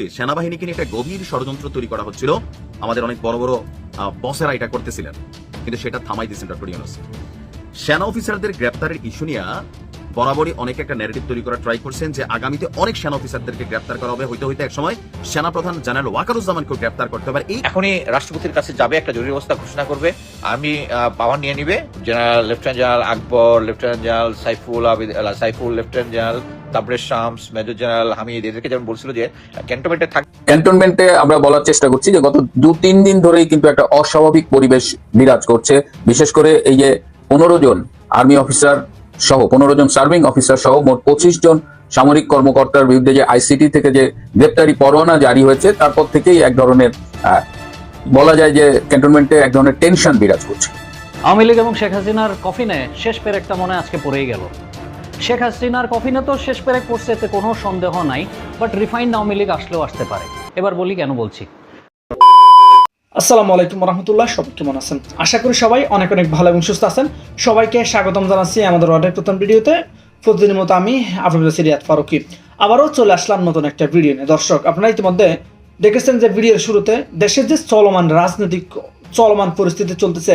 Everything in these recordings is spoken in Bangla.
মুহূর্তে সেনাবাহিনীকে নিয়ে একটা গভীর ষড়যন্ত্র তৈরি করা হচ্ছিল। আমাদের অনেক বড় বড় বসেরা এটা করতেছিলেন। কিন্তু সেটা থামাই দিয়েছেন ডক্টর ইউনুস। সেনা অফিসারদের গ্রেপ্তারের ইস্যু নিয়ে বরাবরই অনেক একটা ন্যারেটিভ তৈরি করার ট্রাই করছেন যে আগামীতে অনেক সেনা অফিসারদেরকে গ্রেপ্তার করা হবে। হইতে হইতে এক সময় সেনাপ্রধান জেনারেল ওয়াকারুজ্জামানকেও গ্রেপ্তার করতে হবে। এই এখনই রাষ্ট্রপতির কাছে যাবে, একটা জরুরি অবস্থা ঘোষণা করবে। আর্মি পাওয়ার নিয়ে নিবে। General, lieutenant general Akbar, lieutenant general Saiful Abid Saiful, lieutenant general Tabrez Shams major general Hamid এদেরকে যেমন বলছিল যে ক্যান্টনমেন্টে থাক ক্যান্টনমেন্টে আমরা বলার চেষ্টা করছি যে গত দু তিন দিন ধরেই কিন্তু একটা অস্বাভাবিক পরিবেশ বিরাজ করছে। বিশেষ করে এই যে পনেরো জন আর্মি অফিসার সহ পনেরো জন সার্ভিং অফিসার সহ মোট পঁচিশ জন সামরিক কর্মকর্তার বিরুদ্ধে যে আইসিটি থেকে যে গ্রেপ্তারি পরোয়ানা জারি হয়েছে তারপর থেকেই এক ধরনের আহ, বলা যায় যে ক্যান্টনমেন্টে এক ধরনের টেনশন বিরাজ করছে। আওয়ামী লীগ এবং শেখ হাসিনার কফিনে শেষ পেরেকটা মনে হয় আজকে পড়েই গেল। শেখ হাসিনার কফিনে তো শেষ পেরেক পড়ছে, এতে কোনো সন্দেহ নাই বাট রিফাইন্ড আওয়ামী লীগ আসলেও আসতে পারে। এবার বলি কেন বলছি। আসসালামু আলাইকুম রহমতুল্লাহ, সবাই কেমন আছেন? আশা করি সবাই অনেক অনেক ভালো এবং সুস্থ আছেন। সবাইকে স্বাগতম জানাচ্ছি আমাদের অর্ডার প্রথম ভিডিওতে। প্রতিদিনের মতো আমি আপনাদের সিরিয়াত ফারুকি। আবারও চলে আসলাম নতুন একটা ভিডিও নিয়ে। দর্শক, আপনারা ইতিমধ্যে দেখেছেন যে ভিডিওর শুরুতে দেশের যে চলমান রাজনৈতিক, চলমান পরিস্থিতি চলতেছে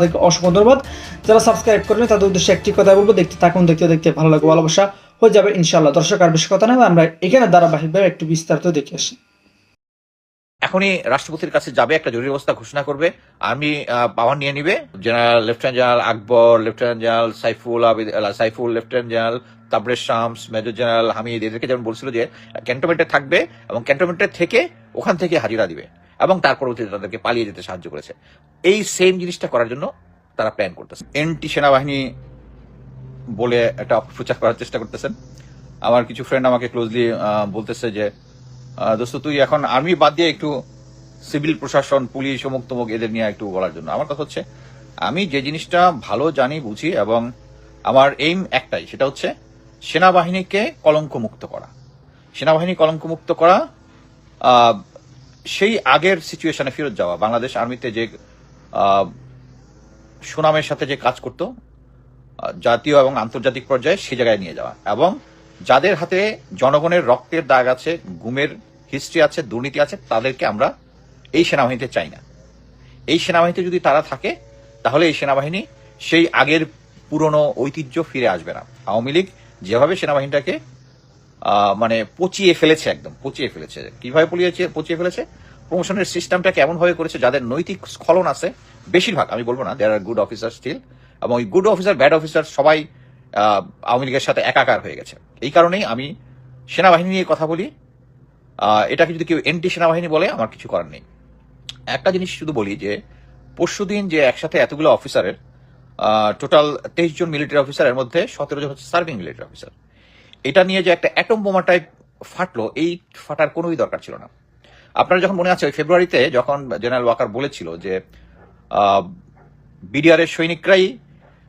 তাদেরকে অসংখ্য ধন্যবাদ। যারা সাবস্ক্রাইব করেন তাদের উদ্দেশ্যে একটি কথা বলব, দেখতে থাকুন, দেখতে দেখতে ভালো লাগবে, ভালোবাসা হয়ে যাবে, ইনশাআল্লাহ। দর্শক, আর বেশি কথা না, আমরা এখানে ধারাবাহিকভাবে একটু বিস্তারিত দেখে আসি। এখনই রাষ্ট্রপতির কাছে যাবে, একটা জরুরি অবস্থা ঘোষণা করবে। আর্মি পাওয়ার নিয়ে নিবে। General, lieutenant general Akbar, lieutenant general Saiful Abid Saiful, lieutenant general Tabrez Shams, major general Hamid, এদেরকে যেমন বলছিল যে ক্যান্টনমেন্টে থাকবে এবং ক্যান্টনমেন্টে থেকে ওখান থেকে হাজিরা দিবে। এবং তার পরবর্তীতে তাদেরকে পালিয়ে যেতে সাহায্য করেছে। এই সেম জিনিসটা করার জন্য তারা প্ল্যান করতেছে। এনটি সেনাবাহিনী বলে একটা অপপ্রচার করার চেষ্টা করতেছেন। আমার কিছু ফ্রেন্ড আমাকে ক্লোজলি বলতেছে যে দোস্ত, তুই এখন আর্মি বাদ দিয়ে একটু সিভিল প্রশাসন, পুলিশ, অমুক তমুক এদের নিয়ে একটু বলার জন্য। আমার কথা হচ্ছে, আমি যে জিনিসটা ভালো জানি, বুঝি এবং আমার এইম একটাই, সেটা হচ্ছে সেনাবাহিনীকে কলঙ্ক মুক্ত করা। সেনাবাহিনী কলঙ্ক মুক্ত করা সেই আগের সিচুয়েশনে ফেরত যাওয়া। বাংলাদেশ আর্মিতে যে সুনামের সাথে যে কাজ করতো জাতীয় এবং আন্তর্জাতিক পর্যায়ে সে জায়গায় নিয়ে যাওয়া। এবং যাদের হাতে জনগণের রক্তের দাগ আছে, গুমের হিস্ট্রি আছে, দুর্নীতি আছে, তাদেরকে আমরা এই সেনাবাহিনীতে চাই না। এই সেনাবাহিনীতে যদি তারা থাকে, তাহলে এই সেনাবাহিনী সেই আগের পুরনো ঐতিহ্য ফিরে আসবে না। আওয়ামী লীগ যেভাবে সেনাবাহিনীটাকে মানে পচিয়ে ফেলেছে একদম, পচিয়ে ফেলেছে। কীভাবে পলিয়েছে, পচিয়ে ফেলেছে? প্রমোশনের সিস্টেমটা কেমন ভাবে করেছে যাদের নৈতিক স্খলন আছে, বেশিরভাগ, আমি বলব না there are good officer still এবং ওই গুড অফিসার ব্যাড অফিসার সবাই আওয়ামী লীগের সাথে একাকার হয়ে গেছে। এই কারণেই আমি সেনাবাহিনী নিয়ে কথা বলি। এটাকে যদি কেউ এনটি সেনাবাহিনী বলে, আমার কিছু করার নেই। একটা জিনিস শুধু বলি যে পরশুদিন যে একসাথে এতগুলো অফিসারের টোটাল তেইশ জন মিলিটারি অফিসারের মধ্যে সতেরো জন হচ্ছে সার্ভিং মিলিটারি অফিসার এটা নিয়ে যে একটা অ্যাটম বোমা টাইপ ফাটলো, এই ফাটার কোনোই দরকার ছিল না। আপনার যখন মনে আছে, ওই ফেব্রুয়ারিতে যখন জেনারেল ওয়াকার বলেছিল যে বিডিআর এর সৈনিকরাই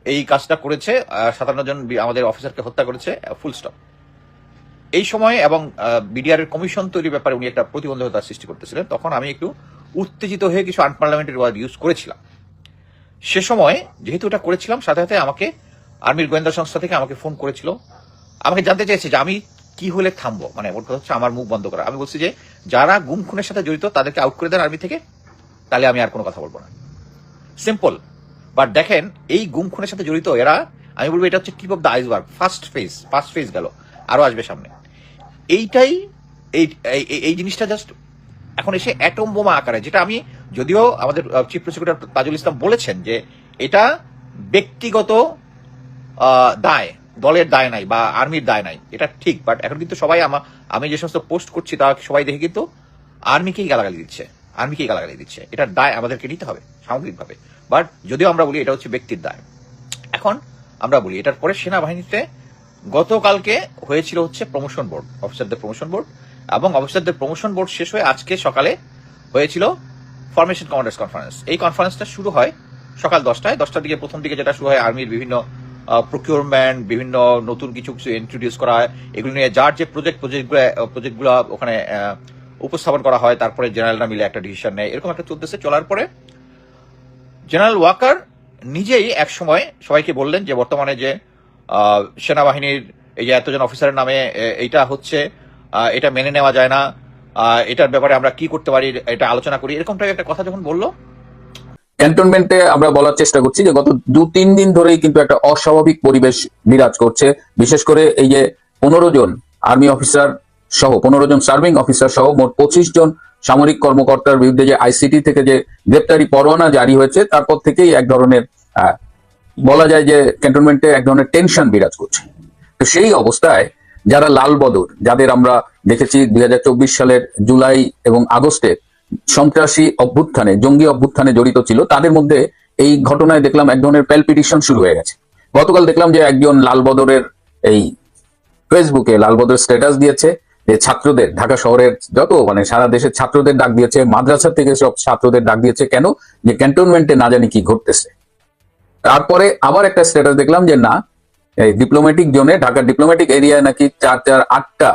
এই কাজটা করেছে সাতান্ন জন আমাদের অফিসারকে হত্যা করেছে ফুল স্টপ এই সময়ে এবং বিডিআর এর কমিশন তৈরির ব্যাপারে উনি একটা প্রতিবন্ধকতা সৃষ্টি করতেছিলেন, তখন আমি একটু উত্তেজিত হয়ে কিছু আনপার্লামেন্টারি ওয়ার্ড ইউজ করেছিলাম। সে সময় যেহেতু এটা করেছিলাম, সাথে সাথে আমাকে আর্মির গোয়েন্দা সংস্থা থেকে আমাকে ফোন করেছিল আমাকে জানতে চেয়েছে যে আমি কি হলে থামবো? মানে ওর কথা হচ্ছে আমার মুখ বন্ধ করা। আমি বলছি যে যারা গুম খুনের সাথে জড়িত তাদেরকে আউট করে দেন আর্মি থেকে, তাহলে আমি আর কোনো কথা বলব না। সিম্পল বাট দেখেন, এই গুম খুনের সাথে জড়িত এরা, আমি বলব এটা হচ্ছে tip of the iceberg first phase first phase গেল, আরও আসবে সামনে। এইটাই, এই, এই- এই- এই জিনিসটা জাস্ট এখন এসে অ্যাটম বোমা আকারে, যেটা আমি যদিও আমাদের চিফ প্রসিকিউটর তাজুল ইসলাম বলেছেন যে এটা ব্যক্তিগত দায়। দলের দায় নাই বা আর্মির দায় নাই, এটা ঠিক বাট এখন কিন্তু সবাই আমার আমি যে সমস্ত পোস্ট করছি তা সবাই দেখে কিন্তু আর্মিকেই গালাগালি দিচ্ছে, আর্মিকেই গালাগালি দিচ্ছে। এটার দায় আমাদেরকে নিতে হবে, সামগ্রিকভাবে। বাট যদিও আমরা বলি এটা হচ্ছে ব্যক্তির দায়, এখন আমরা বলি এটার পরে সেনাবাহিনীতে গতকালকে হয়েছিল হচ্ছে প্রমোশন বোর্ড অফিসারদের প্রমোশন বোর্ড এবং অফিসারদের প্রমোশন বোর্ড শেষ হয়ে আজকে সকালে হয়েছিল ফরমেশন কমান্ডার্স কনফারেন্স এই কনফারেন্সটা শুরু হয় সকাল দশটায়, দশটার দিকে প্রথম দিকে যেটা শুরু হয় আর্মির বিভিন্ন প্রকিউরমেন্ট বিভিন্ন নতুন কিছু কিছু ইন্ট্রোডিউস করা হয়। এগুলো নিয়ে যার যে প্রজেক্ট প্রজেক্টগুলো প্রজেক্টগুলো ওখানে উপস্থাপন করা হয়, তারপরে জেনারেলরা মিলে একটা ডিসিশন নেয়। এরকম একটা চলতেছে। চলার পরে জেনারেল ওয়াকার নিজেই এক সময় সবাইকে বললেন যে, বর্তমানে যে সেনাবাহিনীর এই যে এতজন অফিসারের নামে এইটা হচ্ছে এটা মেনে নেওয়া যায় না এটার ব্যাপারে আমরা কি করতে পারি, এটা আলোচনা করি। এরকম টাইপের একটা কথা যখন বলল ক্যান্টনমেন্টে আমরা বলার চেষ্টা করছি যে গত দু তিন দিন ধরেই কিন্তু একটা অস্বাভাবিক পরিবেশ বিরাজ করছে। বিশেষ করে এই যে পনেরো জন আর্মি অফিসার সহ, পনেরো জন সার্ভিং অফিসার সহ, মোট পঁচিশ জন সামরিক কর্মকর্তার বিরুদ্ধে যে আইসিটি থেকে যে গ্রেপ্তারি পরোয়ানা জারি হয়েছে, তারপর থেকেই এক ধরনের বলা যায় যে ক্যান্টনমেন্টে এক ধরনের টেনশন বিরাজ করছে। তো সেই অবস্থায় যারা লাল বদর যাদের আমরা দেখেছি দুই হাজার চব্বিশ সালের জুলাই এবং আগস্টে সন্ত্রাসী অভ্যুত্থানে, জঙ্গি অভ্যুত্থানে জড়িত ছিল, তাদের মধ্যে এই ঘটনায় দেখলাম এক ধরনের প্যালপিটিশন শুরু হয়ে গেছে। গতকাল দেখলাম যে একজন লাল বদরের এই ফেসবুকে লাল বদর স্ট্যাটাস দিয়েছে, যে ছাত্রদের, ঢাকা শহরের যত মানে সারা দেশের ছাত্রদের ডাক দিয়েছে, মাদ্রাসা থেকে সব ছাত্রদের ডাক দিয়েছে, কেন? যে ক্যান্টনমেন্টে না জানি কি ঘটতেছে। তারপরে আবার একটা স্ট্যাটাস দেখলাম যে না, এই ডিপ্লোম্যাটিক জোনে ঢাকা ডিপ্লোম্যাটিক এরিয়ায় নাকি চার চার, আটটা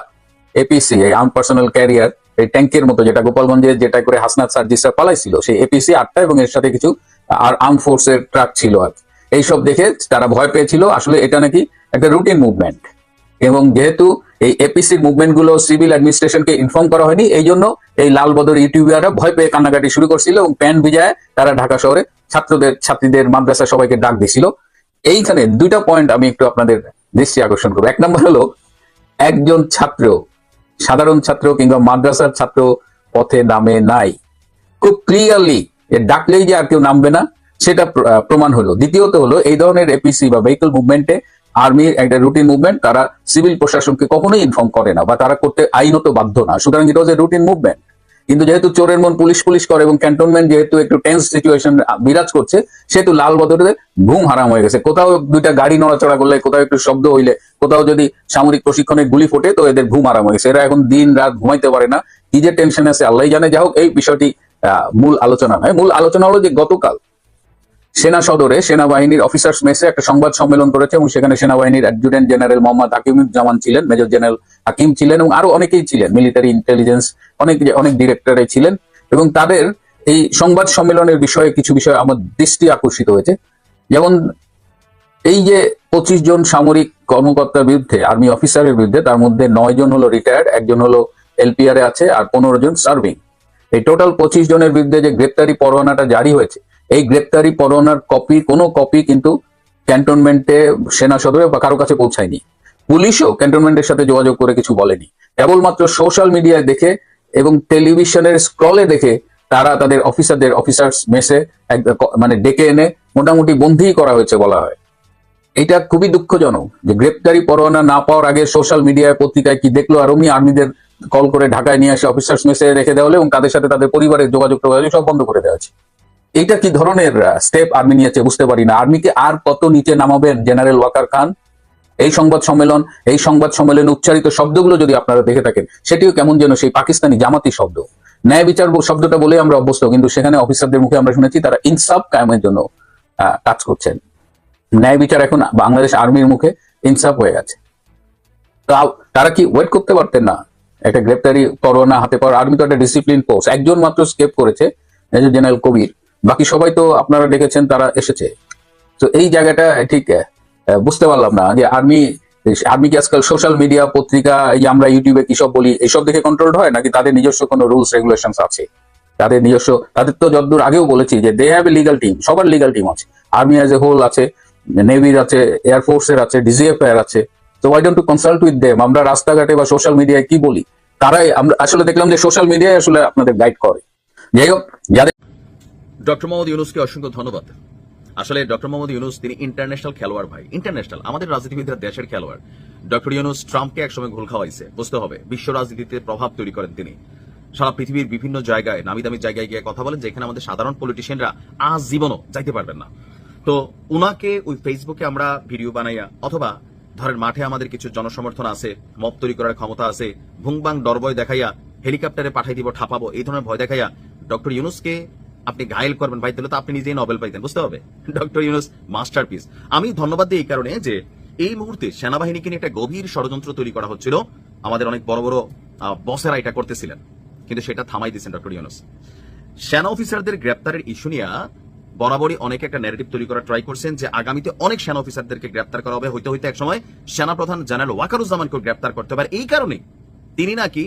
এপিসি আর্ম পার্সোনাল ক্যারিয়ার এই ট্যাঙ্কের মতো যেটা গোপালগঞ্জে যেটা করে হাসনাত সার্জিসরা পালাইছিল, সেই এপিসি আটটা এবং এর সাথে কিছু, আর আর্ম ফোর্সের ট্রাক ছিল আর এইসব দেখে তারা ভয় পেয়েছিল। আসলে এটা নাকি একটা রুটিন মুভমেন্ট এবং যেহেতু এই এপিসির মুভমেন্টগুলো সিভিল অ্যাডমিনিস্ট্রেশনকে ইনফর্ম করা হয়নি, এই জন্য এই লাল বদর ইউটিউবাররা ভয় পেয়ে কান্নাকাটি শুরু করছিল এবং প্যান ভিজায় তারা ঢাকা শহরে ছাত্রদের, ছাত্রীদের মাদ্রাসা সবাইকে ডাক দিছিল। এইখানে দুইটা পয়েন্ট আমি একটু আপনাদের দৃষ্টি আকর্ষণ করব। এক নম্বর হলো, একজন ছাত্র সাধারণ ছাত্র কিংবা মাদ্রাসার ছাত্র পথে নামে নাই। খুব ক্লিয়ারলি ডাকলেই যে আর কেউ নামবে না, সেটা প্রমাণ হলো। দ্বিতীয়ত হলো, এই ধরনের এপিসি বা ভেহিকল মুভমেন্টে আর্মির একটা রুটিন মুভমেন্ট তারা সিভিল প্রশাসনকে কখনোই ইনফর্ম করে না বা তারা করতে আইনত বাধ্য না। সুতরাং ইট ওয়াজ এ রুটিন মুভমেন্ট কিন্তু যেহেতু চোরের মন পুলিশ পুলিশ করে এবং ক্যান্টনমেন্ট যেহেতু একটু টেন্স সিচুয়েশন বিরাজ করছে, সেহেতু লাল বদরে ঘুম হারাম হয়ে গেছে। কোথাও দুইটা গাড়ি নড়াচড়া করলে, কোথাও একটু শব্দ হইলে, কোথাও যদি সামরিক প্রশিক্ষণে গুলি ফোটে, তো এদের ঘুম হারাম হয়ে গেছে। এরা এখন দিন রাত ঘুমাইতে পারে না। কি যে টেনশন আছে আল্লাহ জানে। যাই হোক, এই বিষয়টি মূল আলোচনা নয়। মূল আলোচনা হলো যে গতকাল সেনা সদরে সেনাবাহিনীর অফিসার্স মেসে একটা সংবাদ সম্মেলন করেছে এবং সেখানে সেনাবাহিনীর অ্যাডজুটেন্ট জেনারেল মোহাম্মদ হাকিমুজ্জামান ছিলেন মেজর জেনারেল হাকিম ছিলেন এবং আরও অনেকেই ছিলেন মিলিটারি ইন্টেলিজেন্স অনেক অনেক ডিরেক্টরে ছিলেন এবং তাদের এই সংবাদ সম্মেলনের বিষয়ে কিছু বিষয় আমার দৃষ্টি আকর্ষিত হয়েছে। যেমন এই যে পঁচিশ জন সামরিক কর্মকর্তার বিরুদ্ধে আর্মি অফিসারের বিরুদ্ধে, তার মধ্যে নয় জন হলো রিটায়ার্ড একজন হলো এলপিআর এ আছে আর পনেরো জন সার্ভিং এই টোটাল পঁচিশ জনের বিরুদ্ধে যে গ্রেপ্তারি পরোয়ানাটা জারি হয়েছে এই গ্রেপ্তারি পরোয়ানার কপি কোনো কপি কিন্তু ক্যান্টনমেন্টে সেনা সদরে বা কারও কাছে পৌঁছায়নি। পুলিশও ক্যান্টনমেন্টের সাথে যোগাযোগ করে কিছু বলেনি। কেবলমাত্র সোশ্যাল মিডিয়ায় দেখে এবং টেলিভিশনের স্ক্রলে দেখে তারা তাদের অফিসারদের অফিসার্স মেসে মানে ডেকে এনে মোটামুটি বন্দী করা হয়েছে বলা হয়। এটা খুবই দুঃখজনক যে গ্রেপ্তারি পরোয়ানা না পাওয়ার আগে সোশ্যাল মিডিয়ায় পত্রিকায় কি দেখল আর আর্মিদের কল করে ঢাকায় নিয়ে আসে অফিসার্স মেসে রেখে দেওয়া হলো এবং তাদের সাথে তাদের পরিবারের যোগাযোগ সব বন্ধ করে দেওয়া হয়েছে। এইটা কি ধরনের স্টেপ আর্মি নিয়েছে, বুঝতে পারি না। আর্মিকে আর কত নিচে নামাবেন জেনারেল ওয়াকার খান? এই সংবাদ সম্মেলন, এই সংবাদ সম্মেলনে উচ্চারিত শব্দগুলো যদি আপনারা দেখে থাকেন, সেটিও কেমন যেন সেই পাকিস্তানি জামাতি শব্দ। ন্যায় বিচার শব্দটা বলে আমরা অভ্যস্ত, কিন্তু সেখানে অফিসারদের মুখে আমরা শুনেছি তারা ইনসাফ কায়েমের জন্য কাজ করছেন। ন্যায় বিচার এখন বাংলাদেশ আর্মির মুখে ইনসাফ হয়ে গেছে। তাও তারা কি ওয়েট করতে পারতেন না? একটা গ্রেপ্তারি, করোনা হাতে পাওয়ার আর্মি তো একটা ডিসিপ্লিন পোস্ট একজন মাত্র স্কেপ করেছে মেজর জেনারেল কবির। বাকি সবাই তো আপনারা ডেকেছেন তারা এসেছে। তো এই জায়গাটা ঠিক বুঝতে পারলাম না যে আর্মি আর্মি কি আজকাল সোশ্যাল মিডিয়া পত্রিকা, এই আমরা ইউটিউবে কি সব বলি, এইসব দেখে কন্ট্রোল হয়? নাকি তাদের নিজস্ব কোনো রুলস রেগুলেশন আছে? তাদের নিজস্ব, তাদের তো যতদূর আগেও বলেছি যে they have a legal team সবার লিগাল টিম আছে। আর্মি অ্যাজ এ হোল আছে নেভির আছে এয়ারফোর্স এর আছে ডিজিএফ এর আছে। তো why don't to consult with them আমরা রাস্তাঘাটে বা সোশ্যাল মিডিয়ায় কি বলি? তারাই, আমরা আসলে দেখলাম যে সোশ্যাল মিডিয়ায় আসলে আপনাদের গাইড করে। যাই হোক, যাদের ডক্টর মোহাম্মদ ইউনুসকে অসংখ্য ধন্যবাদ। আসলে ডক্টর মোহাম্মদ ইউনুস, তিনি ইন্টারন্যাশনাল খেলোয়াড় ভাই ইন্টারন্যাশনাল আমাদের রাজনীতিবিদরা দেশের খেলোয়াড়। ডক্টর ইউনুস ট্রাম্পকে একসময় ঘোল খাওয়াইছে, বুঝতে হবে, বিশ্ব রাজনীতিতে প্রভাব তৈরি করেন তিনি। সারা পৃথিবীর বিভিন্ন জায়গায় নামি দামি জায়গায় গিয়ে কথা বলেন, যেখানে আমাদের সাধারণ পলিটিশিয়ানরা আজ জীবনও যাইতে পারবেন না। তো উনাকে ওই ফেসবুকে আমরা ভিডিও বানাইয়া, অথবা ধরেন মাঠে আমাদের কিছু জনসমর্থন আছে, মব তৈরি করার ক্ষমতা আছে, ভুংবাং ডরবয় দেখাইয়া, হেলিকপ্টারে পাঠাই দিব, ঠাপাবো, এই ধরনের ভয় দেখাইয়া, ডক্টর ইউনুসকে আপনি ঘায়েল করবেন ভাই, তাহলে তো আপনি নিজেই নোবেল পাইতেন, বুঝতে হবে? ডক্টর ইউনুস মাস্টারপিস আমি ধন্যবাদ দিই এই কারণে যে এই মুহূর্তে সেনাবাহিনীকে নিয়ে একটা গভীর ষড়যন্ত্র তৈরি করা হচ্ছিল। আমাদের অনেক বড় বড় বসেরা এটা করতেছিলেন। কিন্তু সেটা থামাই দিয়েছেন ডক্টর ইউনুস সেনা অফিসারদের গ্রেপ্তারের ইস্যু নিয়ে বরাবরই অনেকে একটা ন্যারেটিভ তৈরি করার ট্রাই করছেন যে আগামীতে অনেক সেনা অফিসারদেরকে গ্রেপ্তার করা হবে। হইতে হইতে একসময় সেনাপ্রধান জেনারেল ওয়াকারুজ্জামানকে গ্রেপ্তার করতে পারে এই কারণে তিনি নাকি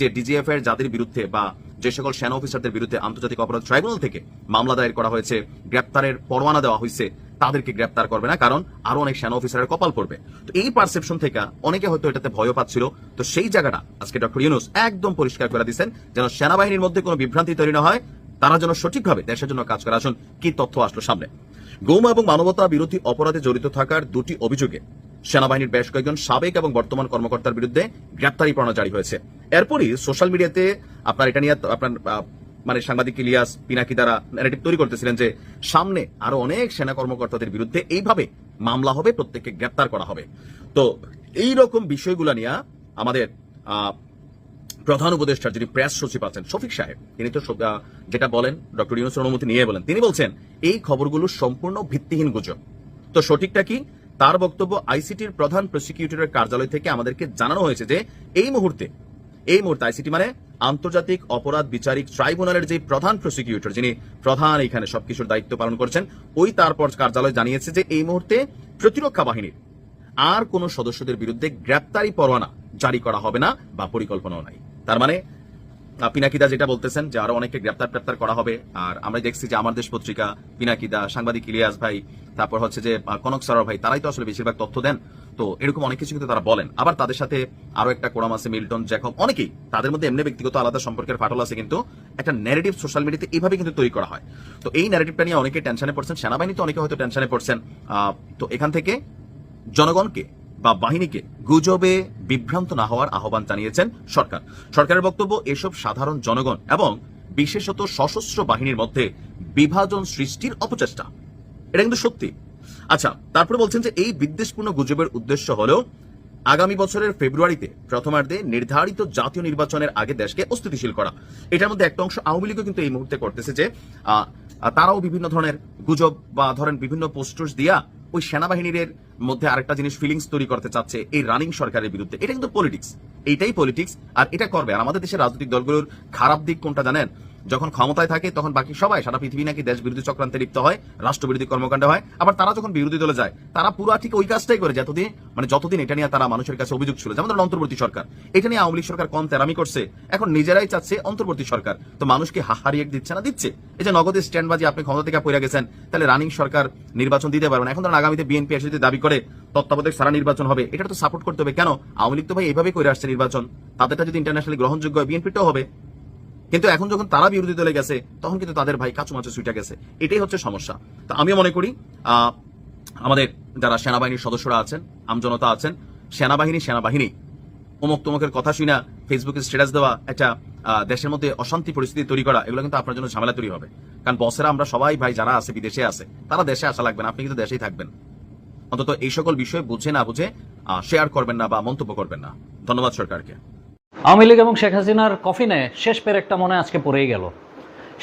যে ডিজিএফ এর যাদের বিরুদ্ধে বা যে সকল সেনা অফিসারদের বিরুদ্ধে আন্তর্জাতিক অপরাধ ট্রাইব্যুনাল থেকে মামলা দায়ের করা হয়েছে, গ্রেপ্তারের পরোয়ানা দেওয়া হয়েছে, তাদেরকে গ্রেপ্তার করবে না, কারণ আরও অনেক সেনা অফিসারের কপাল পড়বে। তো এই পারসেপশন থেকে অনেকে হয়তো এটাতে ভয় পাচ্ছিল। তো সেই জায়গাটা আজকে ডক্টর ইউনুস একদম পরিষ্কার করে দিচ্ছেন যেন সেনাবাহিনীর মধ্যে কোনো বিভ্রান্তি তৈরি না হয়, তারা যেন সঠিকভাবে দেশের জন্য কাজ করে। আসুন, কি তথ্য আসলো সামনে। গৌম এবং মানবতা বিরোধী অপরাধে জড়িত থাকার দুটি অভিযোগে সেনাবাহিনীর বেশ কয়েকজন সাবেক এবং বর্তমান কর্মকর্তার বিরুদ্ধে গ্রেপ্তারি পরোয়ানা জারি হয়েছে। এরপরই সোশ্যাল মিডিয়াতে আপনার এটা নিয়ে আপনার মানে সাংবাদিক ইলিয়াস পিনাকি দ্বারা ন্যারেটিভ তৈরি করতেছিলেন যে সামনে আরও অনেক সেনা কর্মকর্তাদের বিরুদ্ধে এইভাবে মামলা হবে, প্রত্যেককে গ্রেপ্তার করা হবে। তো এই রকম বিষয়গুলো নিয়ে আমাদের প্রধান উপদেষ্টার যিনি প্রেস সচিব আছেন শফিক সাহেব, তিনি তো যেটা বলেন, ডক্টর ইউনুসের অনুমতি নিয়ে বলেন, তিনি বলছেন, এই খবরগুলো সম্পূর্ণ ভিত্তিহীন গুজব। তো সঠিকটা কি? তার বক্তব্য আইসিটির প্রধান প্রসিকিউটরের কার্যালয় থেকে আমাদেরকে জানানো হয়েছে যে এই মুহূর্তে এই মুহূর্তে আইসিটি মানে আন্তর্জাতিক অপরাধ বিচারিক ট্রাইব্যুনালের যে প্রধান প্রসিকিউটর, যিনি প্রধান এখানে সবকিছুর দায়িত্ব পালন করছেন, ওই তারপর কার্যালয় জানিয়েছে যে এই মুহূর্তে প্রতিরক্ষা বাহিনীর আর কোন সদস্যদের বিরুদ্ধে গ্রেপ্তারি পরোয়ানা জারি করা হবে না বা পরিকল্পনাও নাই। তার মানে পিনাকিদা যেটা বলতেছেন যে আরও অনেকে গ্রেপ্তার গ্রেপ্তার করা হবে। আর আমরা দেখছি যে আমার দেশ পত্রিকা, পিনাকিদা, সাংবাদিক ইলিয়াস ভাই, তারপর হচ্ছে যে কনক সরর ভাই, তারাই তো আসলে বেশিরভাগ তথ্য দেন। তো এরকম অনেক কিছু কিন্তু তারা বলেন। আবার তাদের সাথে আরও একটা কোরাম আছে, মিল্টন, জ্যাকব, অনেকেই তাদের মধ্যে এমনি ব্যক্তিগত আলাদা সম্পর্কের ফাটল আছে, কিন্তু একটা ন্যারেটিভ সোশ্যাল মিডিয়াতে এইভাবে কিন্তু তৈরি করা হয়। তো এই ন্যারেটিভটা নিয়ে অনেকে টেনশনে পড়ছেন সেনাবাহিনী তো অনেকে হয়তো টেনশনে পড়ছেন। তো এখান থেকে জনগণকে বা বাহিনীকে গুজবে বিভ্রান্ত না হওয়ার আহ্বান জানিয়েছেন সরকার। সরকারের বক্তব্য, এসব সাধারণ জনগণ এবং বিশেষত সশস্ত্র বাহিনীর মধ্যে বিভাজন সৃষ্টির অপচেষ্টা। এটা কিন্তু সত্যি। আচ্ছা তারপরে বলছেন যে এই বিদ্বেষপূর্ণ গুজবের উদ্দেশ্য হলো, আগামী বছরের ফেব্রুয়ারিতে প্রথমার্ধে নির্ধারিত জাতীয় নির্বাচনের আগে দেশকে অস্থিতিশীল করা। এটার মধ্যে একটা অংশ আওয়ামী লীগও কিন্তু এই মুহূর্তে করতেছে যে তারাও বিভিন্ন ধরনের গুজব বা ধরেন বিভিন্ন পোস্টার্স দিয়া ওই সেনাবাহিনীর মধ্যে আরেকটা জিনিস ফিলিংস তৈরি করতে চাচ্ছে এই রানিং সরকারের বিরুদ্ধে। এটা কিন্তু পলিটিক্স এইটাই পলিটিক্স আর এটা করবে। আর আমাদের দেশের রাজনৈতিক দলগুলোর খারাপ দিক কোনটা জানেন? যখন ক্ষমতায় থাকে, তখন বাকি সবাই, সারা পৃথিবী নাকি দেশ বিরোধী চক্রান্তে লিপ্ত হয়, রাষ্ট্রবিরোধী কর্মকাণ্ড হয়। আবার তারা যখন বিরোধী দলে যায়, তারা পুরো ঠিক ওই কাজটাই করে যতদিন মানে যতদিন এটা নিয়ে তারা মানুষের কাছে অভিযোগ ছিল। যেমন অন্তর্বর্তী সরকার। এটা নিয়ে আওয়ামী সরকার কম তেরামি করছে। এখন নিজেরাই চাচ্ছে অন্তর্বর্তী সরকার। তো মানুষকে হাহারিয়ে দিচ্ছে না, দিচ্ছে। এই যে নগদে স্ট্যান্ড বাজি আপনি ক্ষমতা থেকে পড়ে গেছেন, তাহলে রানিং সরকার নির্বাচন দিতে পারবেন এখন ধরুন আগামীতে বিএনপি এসে যদি দাবি করে, তত্ত্বাবধায়ক সারা নির্বাচন হবে, এটা তো সাপোর্ট করতে হবে। কেন? আওয়ামী লীগ তো ভাই এইভাবে করে আসছে নির্বাচন। তাদেরটা যদি ইন্টারন্যাশনালি গ্রহণযোগ্য হয় বিএনপিটাও হবে। কিন্তু এখন যখন তারা বিরোধী দলে গেছে, তখন কিন্তু তাদের ভাই কাচুমাচু সুইটা গেছে। এটাই হচ্ছে সমস্যা। তো আমি মনে করি আমাদের যারা সেনাবাহিনীর সদস্যরা আছেন আমজনতা আছেন, সেনাবাহিনী সেনাবাহিনী। অমুক তমুকের কথা শুনা ফেসবুকে স্ট্যাটাস দেওয়া একটা দেশের মধ্যে অশান্তি পরিস্থিতি তৈরি করা, এগুলো কিন্তু আপনার জন্য ঝামেলা তৈরি হবে। কারণ বসেরা আমরা সবাই ভাই যারা আছে, বিদেশে আছে, তারা দেশে আসা লাগবে না, আপনি কিন্তু দেশেই থাকবেন। অন্তত এই সকল বিষয়ে বুঝে না বুঝে শেয়ার করবেন না বা মন্তব্য করবেন না। ধন্যবাদ সরকারকে। আওয়ামী লীগ এবং শেখ হাসিনার কফিনে শেষ পেরেকটা মনে আজকে পড়েই গেল।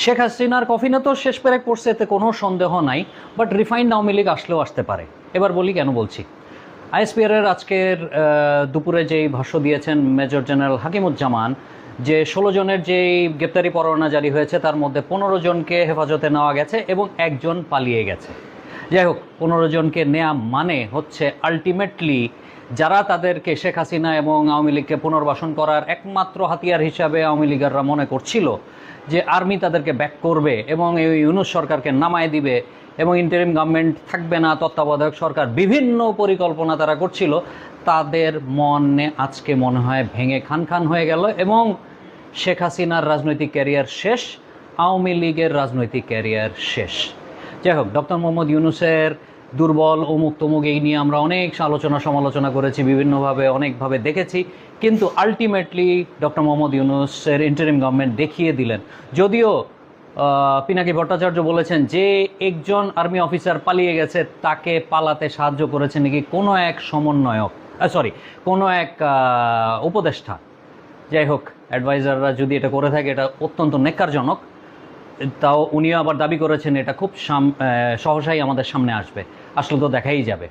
শেখ হাসিনার কফিনে তো শেষ পেরেক পড়ছে, এতে কোনো সন্দেহ নাই বাট রিফাইন্ড আওয়ামী লীগ আসলেও আসতে পারে। এবার বলি কেন বলছি? আইএসপিআর এর আজকের দুপুরে যেই ভাষ্য দিয়েছেন মেজর জেনারেল হাকিমুজ্জামান, যে ষোলো জনের যেই গ্রেপ্তারি পরোয়ানা জারি হয়েছে, তার মধ্যে পনেরো জনকে হেফাজতে নেওয়া গেছে এবং একজন পালিয়ে গেছে। যাই হোক, পনেরো জনকে নেয়া মানে হচ্ছে আলটিমেটলি যারা তাদেরকে শেখ হাসিনা এবং আওয়ামী লীগকে পুনর্বাসন করার একমাত্র হাতিয়ার হিসাবে আওয়ামী লীগাররা মনে করছিল যে আর্মি তাদেরকে ব্যাক করবে এবং এই ইউনুস সরকারকে নামায় দিবে এবং ইন্টারিম গভর্নমেন্ট থাকবে না, তত্ত্বাবধায়ক সরকার বিভিন্ন পরিকল্পনা তারা করছিল, তাদের মনে আজকে মনে হয় ভেঙে খান খান হয়ে গেল এবং শেখ হাসিনার রাজনৈতিক ক্যারিয়ার শেষ, আওয়ামী লীগের রাজনৈতিক ক্যারিয়ার শেষ। যাই হোক, ডক্টর মোহাম্মদ ইউনুসের দুর্বল, অমুক তমুক এই নিয়ে আমরা অনেক আলোচনা, সমালোচনা করেছি, বিভিন্নভাবে, অনেকভাবে দেখেছি। কিন্তু আলটিমেটলি ডক্টর মোহাম্মদ ইউনুসের ইন্টারিম গভর্নমেন্ট দেখিয়ে দিলেন। যদিও পিনাকি ভট্টাচার্য বলেছেন যে একজন আর্মি অফিসার পালিয়ে গেছে, তাকে পালাতে সাহায্য করেছে নাকি কোনো এক সমন্বয়ক সরি কোনো এক উপদেষ্টা। যাই হোক অ্যাডভাইজাররা যদি এটা করে থাকে, এটা অত্যন্ত নেকারজনক। তাও উনিও আবার দাবি করেছেন, এটা খুব সহসাই আমাদের সামনে আসবে। আসলে তো দেখাই যাবে।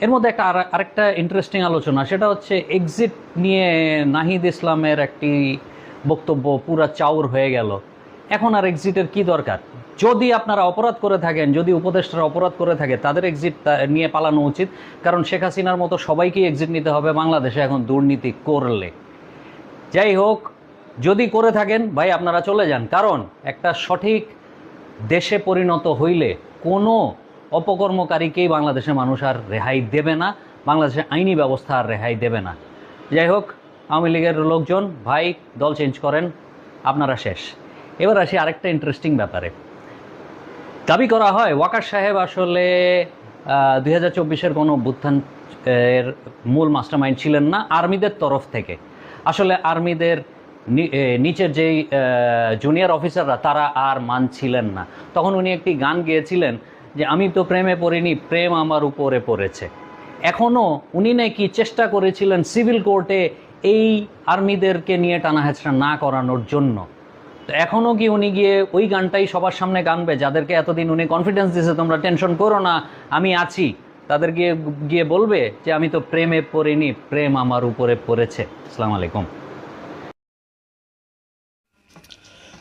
এর মধ্যে একটা আর- আরেকটা ইন্টারেস্টিং আলোচনা, সেটা হচ্ছে এক্সিট নিয়ে নাহিদ ইসলামের একটি বক্তব্য পুরা চাউর হয়ে গেল। এখন আর এক্সিটের কি দরকার? যদি আপনারা অপরাধ করে থাকেন, যদি উপদেষ্টারা অপরাধ করে থাকে, তাদের এক্সিট নিয়ে পালানো উচিত। কারণ শেখ হাসিনার মতো সবাইকেই এক্সিট নিতে হবে বাংলাদেশে এখন দুর্নীতি করলে। যাই হোক, যদি করে থাকেন, ভাই আপনারা চলে যান। কারণ একটা সঠিক দেশে পরিণত হইলে কোনো অপকর্মকারীকেই বাংলাদেশের মানুষ আর রেহাই দেবে না, বাংলাদেশের আইনি ব্যবস্থা আর রেহাই দেবে না। যাই হোক, আওয়ামী লীগের লোকজন, ভাই, দল চেঞ্জ করেন, আপনারা শেষ। এবার আসি আরেকটা ইন্টারেস্টিং ব্যাপারে। দাবি করা হয়, ওয়াকার সাহেব আসলে দুই হাজার চব্বিশের কোনো অভ্যুত্থান এর মূল মাস্টারমাইন্ড ছিলেন না, আর্মিদের তরফ থেকে। আসলে আর্মিদের নিচের যেই জুনিয়র অফিসাররা তারা আর মানছিলেন না। তখন উনি একটি গান গেয়েছিলেন যে আমি তো প্রেমে পড়িনি, প্রেম আমার উপরে পড়েছে। এখনও উনি নাকি চেষ্টা করেছিলেন সিভিল কোর্টে এই আর্মিদেরকে নিয়ে টানা হেঁচড়া না করানোর জন্য। তো এখনও কি উনি গিয়ে ওই গানটাই সবার সামনে গানবে, যাদেরকে এতদিন উনি কনফিডেন্স দিয়েছে, তোমরা টেনশন করো না, আমি আছি। তাদের গিয়ে গিয়ে বলবে যে, আমি তো প্রেমে পড়িনি, প্রেম আমার উপরে পড়েছে। আসসালামু আলাইকুম।